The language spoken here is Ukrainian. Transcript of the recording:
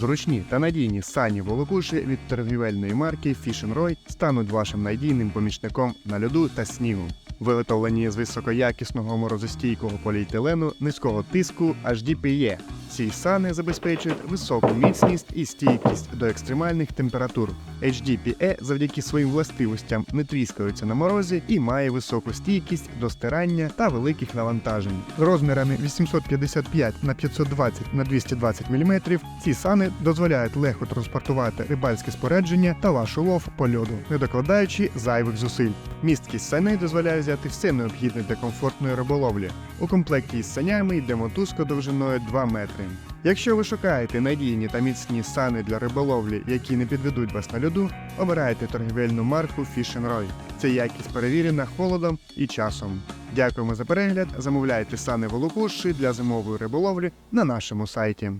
Зручні та надійні сані волокуші від торгівельної марки Fish Roy стануть вашим надійним помічником на льоду та снігу. Виготовлені з високоякісного морозостійкого поліетилену низького тиску HDPE. Ці сани забезпечують високу міцність і стійкість до екстремальних температур. HDPE завдяки своїм властивостям не тріскаються на морозі і має високу стійкість до стирання та великих навантажень. Розмірами 855 на 520 на 220 мм ці сани дозволяють легко транспортувати рибальське спорядження та ваш улов по льоду, не докладаючи зайвих зусиль. Місткість саней дозволяє взяти все необхідне для комфортної риболовлі. У комплекті із санями йде мотузка довжиною 2 метри. Якщо ви шукаєте надійні та міцні сани для риболовлі, які не підведуть вас на льоду, обирайте торгівельну марку Fish Roy. Ця якість перевірена холодом і часом. Дякуємо за перегляд. Замовляйте сани волокуші для зимової риболовлі на нашому сайті.